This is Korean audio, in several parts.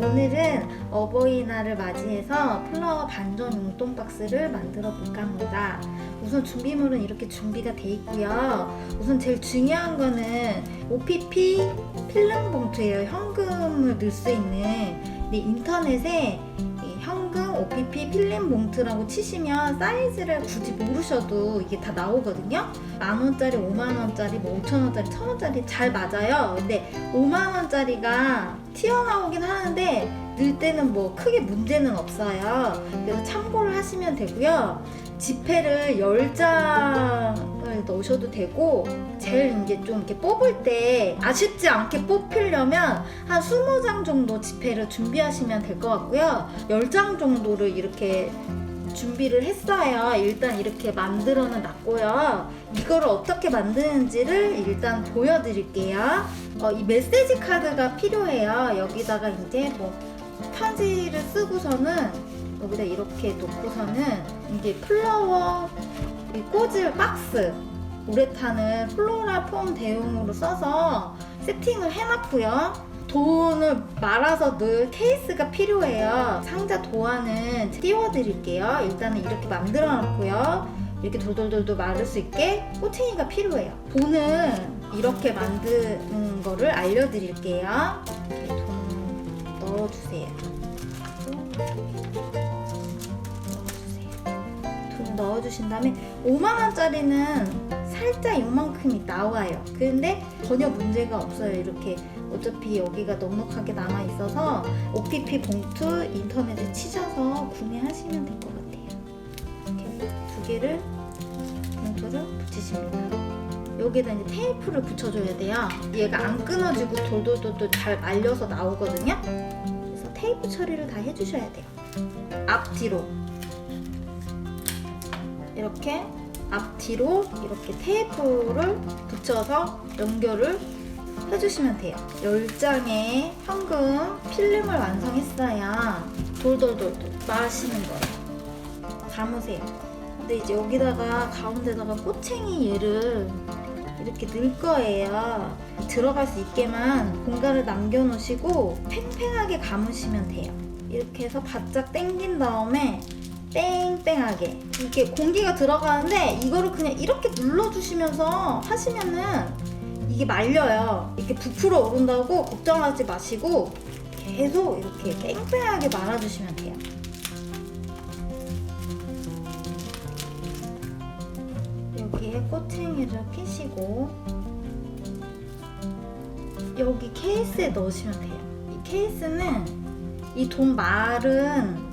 오늘은 어버이날을 맞이해서 플라워 반전 용돈 박스를 만들어 볼까 합니다. 우선 준비물은 이렇게 준비가 돼 있고요. 우선 제일 중요한 거는 OPP 필름 봉투예요. 현금을 넣을 수 있는. 인터넷에 OPP 필름 봉투라고 치시면 사이즈를 굳이 모르셔도 이게 다 나오거든요. 만 원짜리, 오만 원짜리, 뭐 오천 원짜리, 천 원짜리 잘 맞아요. 근데 5만 원짜리가 튀어나오긴 하는데 넣을 때는 뭐 크게 문제는 없어요. 그래서 참고를 하시면 되고요. 지폐를 10장 을 넣으셔도 되고 제일 이제 좀 이렇게 뽑을 때 아쉽지 않게 뽑히려면 한 20장 정도 지폐를 준비하시면 될 것 같고요. 10장 정도를 이렇게 준비를 했어요. 일단 이렇게 만들어는 놨고요. 이거를 어떻게 만드는지를 일단 보여드릴게요. 어, 이 메시지 카드가 필요해요. 여기다가 이제 뭐 편지를 쓰고서는 여기다 이렇게 놓고서는 이게 플라워 이 꽂을 박스 우레탄을 플로라 폼 대용으로 써서 세팅을 해놨고요. 돈을 말아서 넣을 케이스가 필요해요. 상자 도안은 띄워드릴게요. 일단은 이렇게 만들어 놓고요. 이렇게 돌돌돌돌 마를 수 있게 꼬챙이가 필요해요. 돈은 이렇게 만드는 거를 알려드릴게요. 이렇게 돈. 넣어주세요. 넣어주신 다음에 5만원짜리는 살짝 요만큼이 나와요. 근데 전혀 문제가 없어요. 이렇게 어차피 여기가 넉넉하게 남아 있어서 OPP 봉투 인터넷에 치셔서 구매하시면 될 것 같아요. 이렇게 두 개를 봉투를 붙이십니다. 여기다 이제 테이프를 붙여줘야 돼요. 얘가 안 끊어지고 돌돌돌돌 잘 말려서 나오거든요. 그래서 테이프 처리를 다 해주셔야 돼요. 앞뒤로 이렇게 앞뒤로 이렇게 테이프를 붙여서 연결을 해주시면 돼요. 10장의 현금 필름을 완성했어요. 돌돌돌돌 마시는 거예요. 담으세요. 근데 이제 여기다가 가운데다가 꼬챙이 얘를 이렇게 넣을 거예요. 들어갈 수 있게만 공간을 남겨놓으시고 팽팽하게 감으시면 돼요. 이렇게 해서 바짝 당긴 다음에 뺑뺑하게 이게 공기가 들어가는데 이거를 그냥 이렇게 눌러주시면서 하시면은 이게 말려요. 이렇게 부풀어 오른다고 걱정하지 마시고 계속 이렇게 뺑뺑하게 말아주시면 돼요. 여기에 꼬챙이를 끼시고 여기 케이스에 넣으시면 돼요. 이 케이스는 이 돈 말은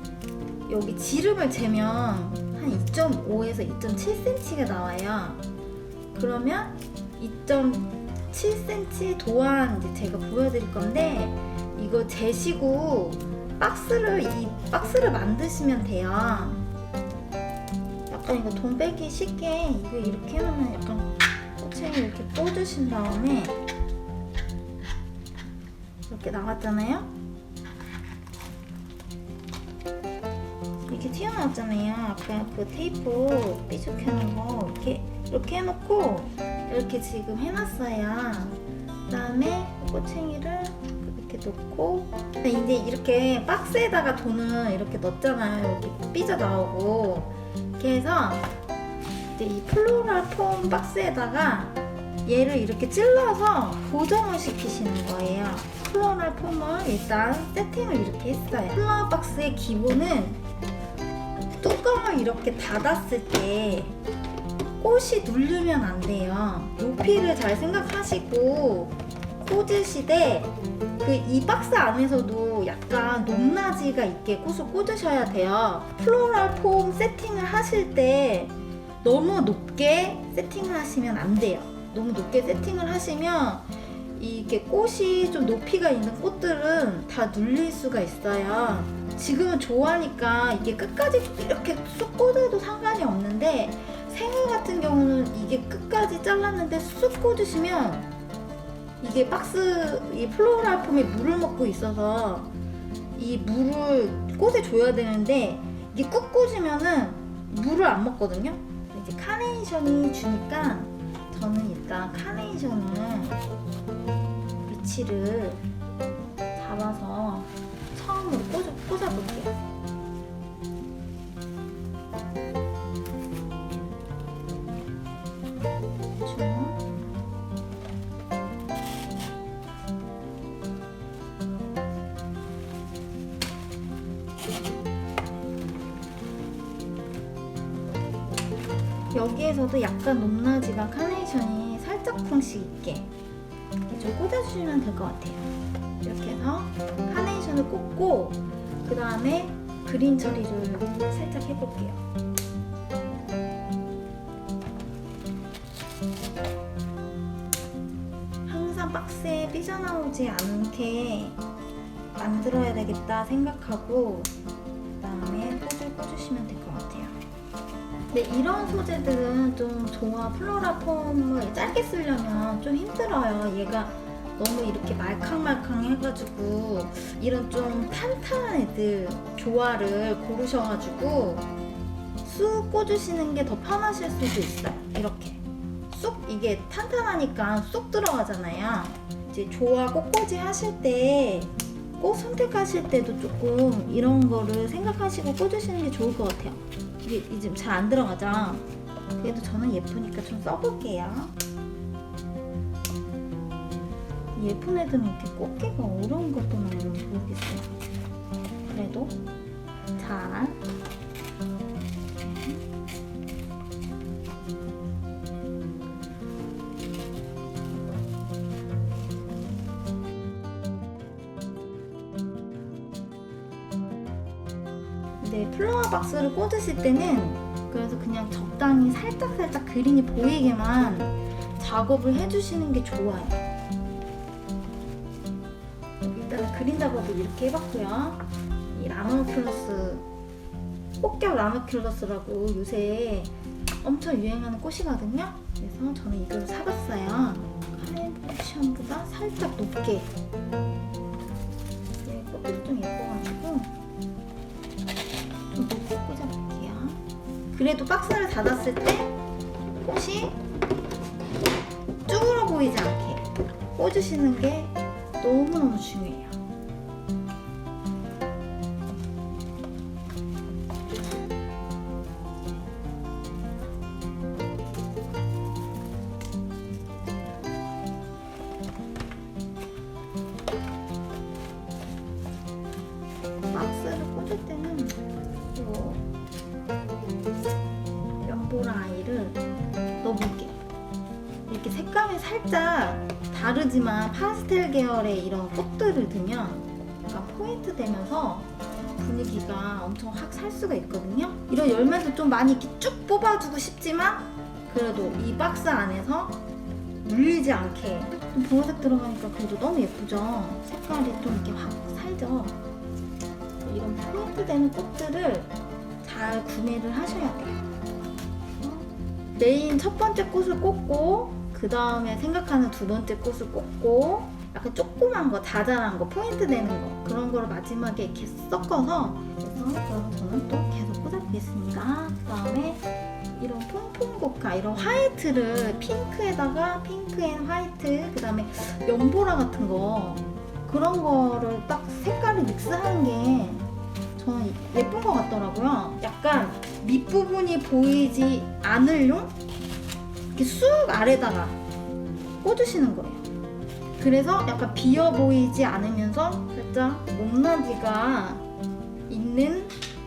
여기 지름을 재면 한 2.5에서 2.7cm가 나와요. 그러면 2.7cm 도안 이제 제가 보여드릴 건데 이거 재시고 박스를 이 박스를 만드시면 돼요. 약간 이거 돈 빼기 쉽게 이거 이렇게 해놓으면 약간 꼬챙이 이렇게 꽂으신 다음에 이렇게 나왔잖아요. 이렇게 튀어나왔잖아요. 아까 그 테이프 삐죽해 놓은 거 이렇게 이렇게 해놓고 이렇게 지금 해놨어요. 그다음에 꼬챙이를 이렇게 놓고 이제 이렇게 박스에다가 돈을 이렇게 넣었잖아요. 여기 삐져 나오고 이렇게 해서 이제 이 플로럴 폼 박스에다가 얘를 이렇게 찔러서 고정을 시키시는 거예요. 플로럴 폼을 일단 세팅을 이렇게 했어요. 플라워 박스의 기본은 뚜껑을 이렇게 닫았을 때 꽃이 눌리면 안 돼요. 높이를 잘 생각하시고 꽂으시되 그 이 박스 안에서도 약간 높낮이가 있게 꽃을 꽂으셔야 돼요. 플로럴 폼 세팅을 하실 때 너무 높게 세팅을 하시면 안 돼요. 너무 높게 세팅을 하시면 이게 꽃이 좀 높이가 있는 꽃들은 다 눌릴 수가 있어요. 지금은 좋아하니까 이게 끝까지 이렇게 쑥 꽂아도 상관이 없는데 생일 같은 경우는 이게 끝까지 잘랐는데 쑥 꽂으시면 이게 박스 이 플로럴 폼에 물을 먹고 있어서 이 물을 꽃에 줘야 되는데 이게 꾹 꽂으면은 물을 안 먹거든요. 이제 카네이션이 주니까 저는 일단 카네이션을 위치를 잡아서 처음으로 꽂아, 꽂아볼게요. 쭉. 여기에서도 약간 높낮이가 카네이션이 살짝쿵씩 있게 좀 꽂아주시면 될 것 같아요. 이렇게 해서 카네이션을 꽂고 그 다음에 그린 처리를 살짝 해볼게요. 항상 박스에 삐져나오지 않게 만들어야 되겠다 생각하고 그 다음에 꽂을 꽂으시면 될 것 같아요. 근데 이런 소재들은 좀 조화 플로라 폼을 짧게 쓰려면 좀 힘들어요. 얘가 너무 이렇게 말캉말캉 해가지고 이런 좀 탄탄한 애들 조화를 고르셔가지고 쑥 꽂으시는 게 더 편하실 수도 있어요. 이렇게 쑥 이게 탄탄하니까 쑥 들어가잖아요. 이제 조화 꽃꽂이 하실 때꽃 선택하실 때도 조금 이런 거를 생각하시고 꽂으시는 게 좋을 것 같아요. 이게 이제 잘안 들어가죠. 그래도 저는 예쁘니까 좀 써볼게요. 예쁜 애들은 이렇게 꽂기가 어려운 것도 많이 모르겠어요. 그래도 잘. 네, 플라워 박스를 꽂으실 때는 그래서 그냥 적당히 살짝살짝 그린이 보이게만 작업을 해주시는 게 좋아요. 그린 작업을 이렇게 해봤고요. 이 라노큘러스, 꽃겹 라노큘러스라고 요새 엄청 유행하는 꽃이거든요. 그래서 저는 이걸 사봤어요. 카네이션보다 살짝 높게. 네, 꽃들이 좀 예뻐가지고 좀 높게 꽂아볼게요. 그래도 박스를 닫았을 때 꽃이 쭈그러 보이지 않게 꽂으시는 게 너무너무 중요해요. 다르지만 파스텔 계열의 이런 꽃들을 두면 약간 포인트 되면서 분위기가 엄청 확 살 수가 있거든요. 이런 열매도 좀 많이 쭉 뽑아주고 싶지만 그래도 이 박스 안에서 물리지 않게 좀 보라색 들어가니까 그래도 너무 예쁘죠. 색깔이 좀 이렇게 확 살죠. 이런 포인트 되는 꽃들을 잘 구매를 하셔야 돼요. 메인 첫 번째 꽃을 꽂고 그 다음에 생각하는 두 번째 꽃을 꽂고 약간 조그만 거, 자잘한 거, 포인트 되는 거 그런 거를 마지막에 이렇게 섞어서 그래서 그럼 저는 또 계속 꽂아보겠습니다. 그 다음에 이런 퐁퐁고카 이런 화이트를 핑크에다가 핑크 앤 화이트 그 다음에 연보라 같은 거 그런 거를 딱 색깔을 믹스하는 게 저는 예쁜 것 같더라고요. 약간 밑부분이 보이지 않을 용 이렇게 쑥 아래다가 꽂으시는 거예요. 그래서 약간 비어 보이지 않으면서 살짝 높낮이가 있는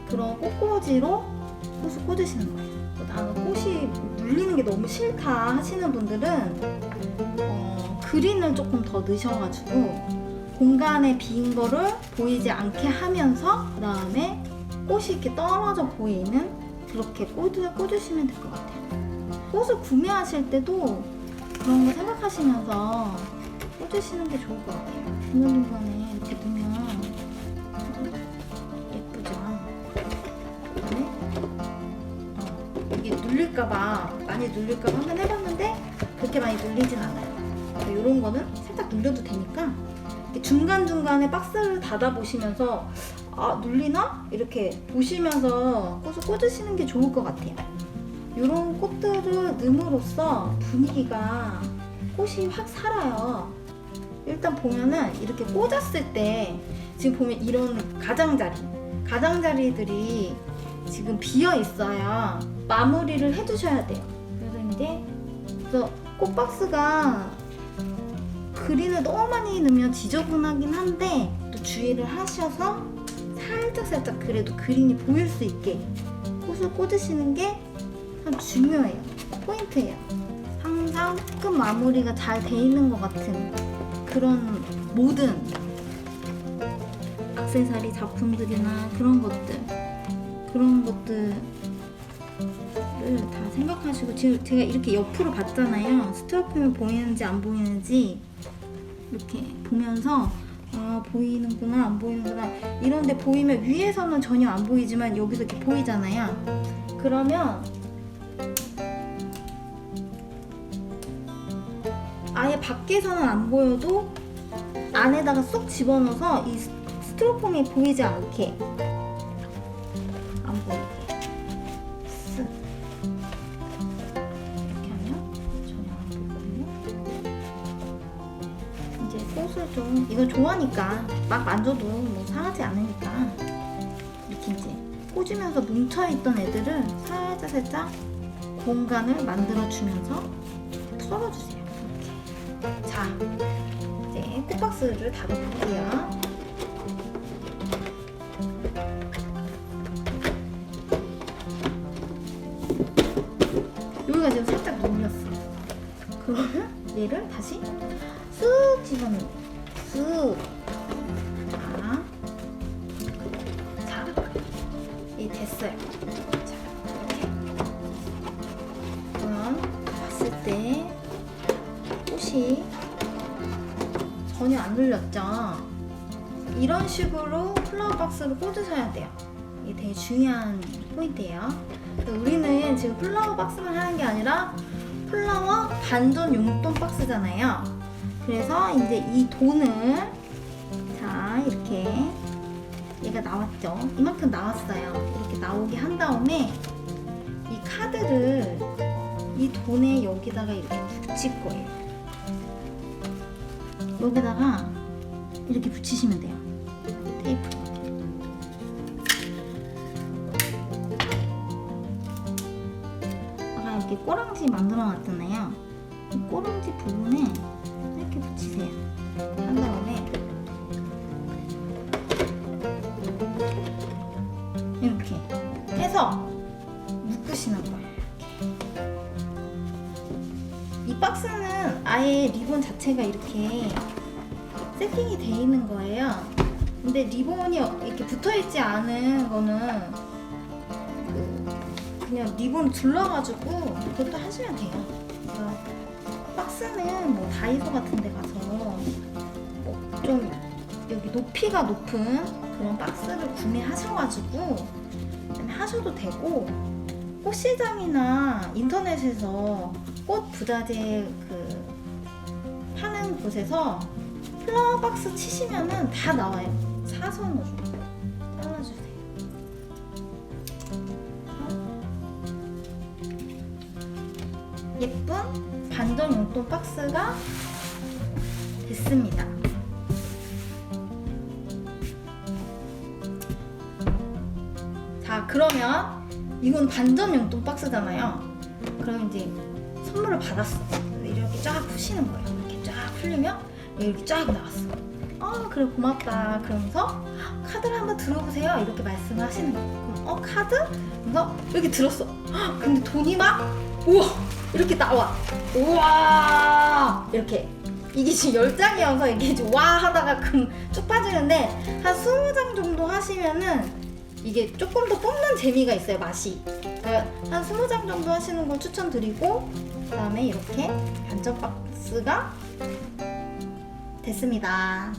그런 꽃꽂이로 꽃을 꽂으시는 거예요. 나는 꽃이 눌리는 게 너무 싫다 하시는 분들은 어, 그린을 조금 더 넣으셔가지고 공간에 빈 거를 보이지 않게 하면서 그 다음에 꽃이 이렇게 떨어져 보이는 그렇게 꽂으, 꽂으시면 될 것 같아요. 꽃을 구매하실 때도 그런 거 생각하시면서 꽂으시는 게 좋을 것 같아요. 중간중간에 이렇게 두면 예쁘죠? 그다음에 어, 이게 눌릴까봐 많이 눌릴까봐 한번 해봤는데 그렇게 많이 눌리진 않아요. 이런 거는 살짝 눌려도 되니까 중간중간에 박스를 닫아 보시면서 아 눌리나? 이렇게 보시면서 꽃을 꽂으시는 게 좋을 것 같아요. 이런 꽃들을 넣음으로써 분위기가 꽃이 확 살아요. 일단 보면은 이렇게 꽂았을 때 지금 보면 이런 가장자리, 가장자리들이 지금 비어 있어요. 마무리를 해주셔야 돼요. 그래서 이제 그래서 꽃박스가 그린을 너무 많이 넣으면 지저분하긴 한데 또 주의를 하셔서 살짝 살짝 그래도 그린이 보일 수 있게 꽃을 꽂으시는 게 참 중요해요. 포인트예요. 항상 끝 마무리가 잘 돼 있는 것 같은 그런 모든 악세사리 작품들이나 그런 것들 그런 것들을 다 생각하시고 지금 제가 이렇게 옆으로 봤잖아요. 스티로폼이 보이는지 안 보이는지 이렇게 보면서 아 보이는구나 안 보이는구나 이런데 보이면 위에서는 전혀 안 보이지만 여기서 이렇게 보이잖아요. 그러면 아예 밖에서는 안 보여도 안에다가 쏙 집어넣어서 이 스- 스티로폼이 보이지 않게. 안 보이게. 쓱 이렇게 하면 전혀 안 보이거든요. 이제 꽃을 좀 이건 좋아하니까 막 만져도 뭐 상하지 않으니까. 이렇게 이제 꽂으면서 뭉쳐있던 애들을 살짝 살짝 공간을 만들어 주면서 털어주세요. 이렇게. 자, 이제 꽃박스를 닫아볼게요. 여기가 지금 살짝 눌렸어. 그러면 얘를 다시 쓱 집어넣는 거 눌렸죠? 이런 식으로 플라워 박스를 꽂으셔야 돼요. 이게 되게 중요한 포인트예요. 우리는 지금 플라워 박스만 하는 게 아니라 플라워 반전 용돈 박스잖아요. 그래서 이제 이 돈을 자 이렇게 얘가 나왔죠. 이만큼 나왔어요. 이렇게 나오게 한 다음에 이 카드를 이 돈에 여기다가 이렇게 붙일 거예요. 여기다가 이렇게 붙이시면 돼요. 테이프. 아까 이렇게 꼬랑지 만들어 놨잖아요. 이 꼬랑지 부분에 이렇게 붙이세요. 한 다음에 이렇게 해서 박스는 아예 리본 자체가 이렇게 세팅이 돼 있는 거예요. 근데 리본이 이렇게 붙어 있지 않은 거는 그 그냥 리본 둘러가지고 그것도 하시면 돼요. 박스는 뭐 다이소 같은 데 가서 뭐 좀 여기 높이가 높은 그런 박스를 구매하셔가지고 하셔도 되고 꽃시장이나 인터넷에서 꽃 부자재 그 하는 곳에서 플라워 박스 치시면은 다 나와요. 사선으로 잘라주세요. 예쁜 반전 용돈 박스가 됐습니다. 자, 그러면 이건 반전 용돈 박스잖아요. 그럼 이제 선물을 받았어. 이렇게 쫙 푸시는 거예요. 이렇게 쫙 풀리면 이렇게 쫙 나왔어. 어, 그래 고맙다. 그러면서 카드를 한번 들어보세요. 이렇게 말씀을 하시는 거예요. 그럼 어 카드? 그래서 이렇게 들었어. 헉, 근데 돈이 막 우와 이렇게 나와. 우와 이렇게 이게 지금 10장이어서 이게 와 하다가 금쭉 빠지는데 한 20장 정도 하시면은 이게 조금 더 뽑는 재미가 있어요 맛이. 그러니까 한 20장 정도 하시는 걸 추천드리고 그 다음에 이렇게 반전 박스가 됐습니다